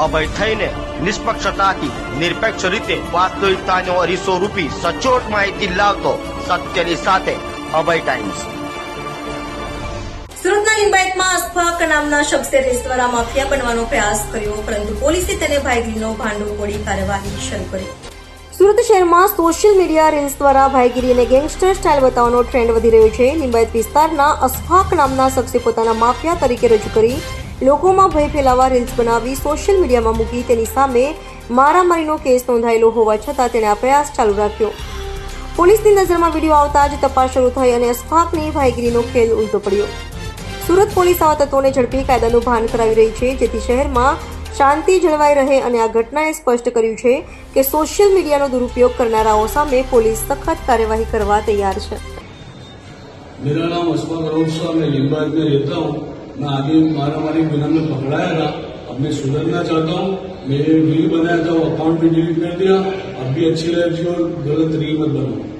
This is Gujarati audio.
અભય થઈને નિષ્પક્ષતાથી નિરપેક્ષ રીતે વાસ્તવિકતાનો અરીસો રૂપી સચોટ માહિતી લાવતો સત્યની સાથે અભય ટાઈમ્સ. સુરતના લિંબાયતમાં અસ્ફાક નામના શખ્સે રેસ્ટોરાં માફિયા બનવાનો પ્રયાસ કર્યો, પરંતુ પોલીસે તેને ભાઈગીરીનો ભાંડો ફોડી કાર્યવાહી શરૂ કરી. સુરત શહેરમાં સોશિયલ મીડિયા રીલ્સ દ્વારા ભાઈગીરી અને ગેંગસ્ટર સ્ટાઇલ બતાવવાનો ટ્રેન્ડ વધી રહ્યો છે. લિંબાયત વિસ્તારના અસ્ફાક નામના શખ્સે પોતાના માફિયા તરીકે રજૂ કરી લોકોમાં ભય ફેલાવા રીલ્સ બનાવી સોશિયલ મીડિયામાં મૂકી તેની સામે મારામારીનો કેસ નોંધાયેલો હોવા છતાં તેણે આ પ્રયાસ ચાલુ રાખ્યો પોલીસની નજરમાં વિડીયો આવતા જ તપાસ શરૂ થઈ અને અસ્ફાકની ભાઈગીરીનો ખેલ ઉલટો પડ્યો સુરત પોલીસ આવા તત્વોને ઝડપી કાયદાનું ભાન કરાવી રહી છે જેથી શહેરમાં શાંતિ જળવાઈ રહે અને આ ઘટનાએ સ્પષ્ટ કર્યું છે કે સોશિયલ મીડિયાનો દુરુપયોગ કરનારાઓ સામે પોલીસ સખત કાર્યવાહી કરવા તૈયાર છે मेरा नाम अशफाक अरोड़ शाह मैं लिंबायत में रहता हूँ मैं आगे मारा मारी गुना में पकड़ाया था अब मैं सुधरना चाहता हूँ मैंने रील बनाया था वो अकाउंट भी डिलीट कर दिया अब भी अच्छी लगी और गलत रील मत बनाओ